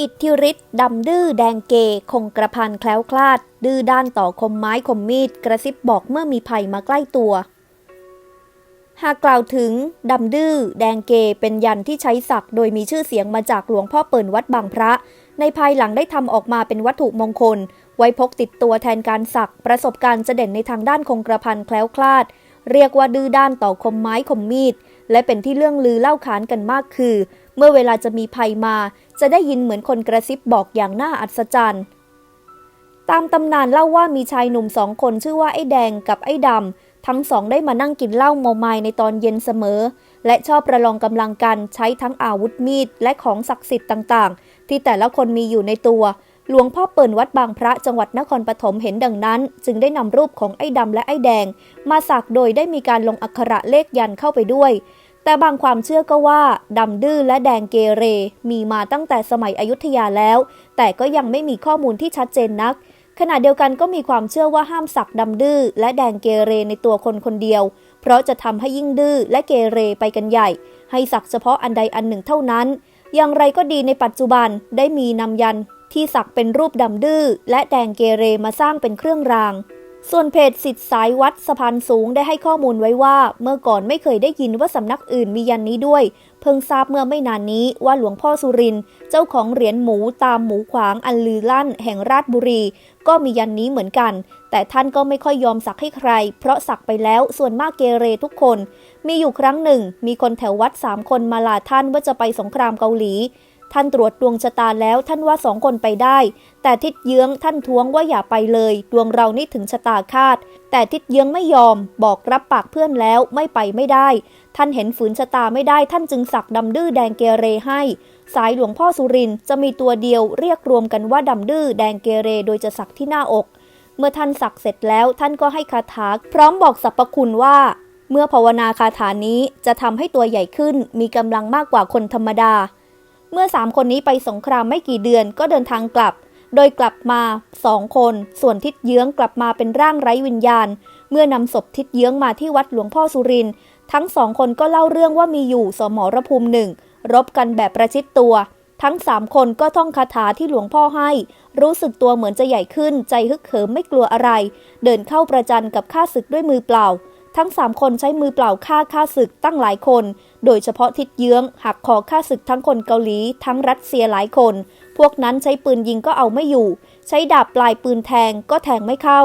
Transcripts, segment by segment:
อิทธิฤทธิ์ดำดื้อแดงเก คงกระพันแคล้วคลาด ดื้อด้านต่อคมไม้คมมีด กระซิบบอกเมื่อมีภัยมาใกล้ตัว หากกล่าวถึง ดำดื้อแดงเกเป็นยันที่ใช้สักโดยมีชื่อเสียงมาจากหลวงพ่อเปิ่นวัดบางพระ ในภายหลังได้ทำออกมาเป็นวัตถุมงคล ไว้พกติดตัวแทนการสัก ประสบการณ์จะเด่นในทางด้านคงกระพันแคล้วคลาด เรียกว่าดื้อด้านต่อคมไม้คมมีด และเป็นที่เรื่องลือเล่าขานกันมากคือ เมื่อเวลาจะมีภัยมา จะได้ยินเหมือนคนกระซิบบอกอย่างน่าอัศจรรย์ตามตำนานเล่าว่ามีชายหนุ่มสองคนชื่อว่าไอ้แดงกับไอ้ดำทั้งสองได้มานั่งกินเหล้าเมาไม้ในตอนเย็นเสมอ และชอบประลองกำลังกันใช้ทั้งอาวุธมีดและของศักดิ์สิทธิ์ต่างๆ ที่แต่ละคนมีอยู่ในตัวหลวงพ่อเปิ่นวัดบางพระจังหวัดนครปฐมเห็นดังนั้น จึงได้นำรูปของไอ้ดำและไอ้แดง มาสักโดยได้มีการลงอักขระเลขยันเข้าไปด้วย แต่บางความเชื่อก็ว่าดำดื้อและแดงเกเรมีมาตั้งแต่สมัยอยุธยาแล้ว แต่ก็ยังไม่มีข้อมูลที่ชัดเจนนัก ขณะเดียวกันก็มีความเชื่อว่าห้ามสักดำดื้อและแดงเกเรในตัวคนคนเดียว เพราะจะทำให้ยิ่งดื้อและเกเรไปกันใหญ่ ให้สักเฉพาะอันใดอันหนึ่งเท่านั้น อย่างไรก็ดีในปัจจุบันได้มีนำยันที่สักเป็นรูปดำดื้อและแดงเกเรมาสร้างเป็นเครื่องราง ส่วนเพจสิทธิสายวัดสะพานสูงได้ให้ข้อมูลไว้ว่า เมื่อก่อนไม่เคยได้ยินว่าสำนักอื่นมียันนี้ด้วย เพิ่งทราบเมื่อไม่นานนี้ว่าหลวงพ่อสุรินเจ้าของเหรียญหมูตามหมูขวางอันลือลั่น แห่งราชบุรี ก็มียันนี้เหมือนกัน แต่ท่านก็ไม่ค่อยยอมสักให้ใคร เพราะสักไปแล้วส่วนมากเกเรทุกคน มีอยู่ครั้งหนึ่ง มีคนแถววัดสามคนมาลาท่านว่าจะไปสงครามเกาหลี ท่านตรวจดวงชะตาแล้วท่านว่าสองคนไปได้ แต่ทิดเยื้องท่านท้วงว่าอย่าไปเลย ดวงเรานี่ถึงชะตาคาด แต่ทิดเยื้องไม่ยอม บอกรับปากเพื่อนแล้วไม่ไปไม่ได้ ท่านเห็นฝืนชะตาไม่ได้ ท่านจึงสักดำดื้อแดงเกเรให้ สายหลวงพ่อสุรินจะมีตัวเดียวเรียกรวมกันว่าดำดื้อแดงเกเรโดยจะสักที่หน้าอก เมื่อท่านสักเสร็จแล้วท่านก็ให้คาถาพร้อมบอกสรรพคุณว่าเมื่อภาวนาคาถานี้จะทำให้ตัวใหญ่ขึ้น มีกำลังมากกว่าคนธรรมดา เมื่อสามคนนี้ไปสงครามไม่กี่เดือนก็เดินทางกลับ โดยกลับมาสองคน ส่วนทิศเยื้องกลับมาเป็นร่างไร้วิญญาณ เมื่อนำศพทิศเยื้องมาที่วัดหลวงพ่อสุรินทั้งสองคนก็เล่าเรื่องว่ามีอยู่สมรภูมิหนึ่งรบกันแบบประชิดตัว ทั้งสามคนก็ท่องคาถาที่หลวงพ่อให้ รู้สึกตัวเหมือนจะใหญ่ขึ้น ใจฮึกเหิมไม่กลัวอะไร เดินเข้าประจันกับข้าศึกด้วยมือเปล่า ทั้งสามคนใช้มือเปล่าฆ่าข้าศึกตั้งหลายคน โดยเฉพาะทิศเยื้องหักคอข้าศึกทั้งคนเกาหลี ทั้งรัสเซียหลายคน พวกนั้นใช้ปืนยิงก็เอาไม่อยู่ ใช้ดาบปลายปืนแทงก็แทงไม่เข้า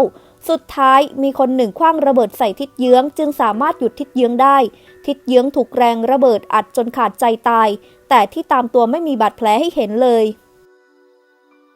สุดท้ายมีคนหนึ่งคว้างระเบิดใส่ทิศเยื้อง จึงสามารถหยุดทิศเยื้องได้ ทิศเยื้องถูกแรงระเบิดอัดจนขาดใจตาย แต่ที่ตามตัวไม่มีบาดแผลให้เห็นเลย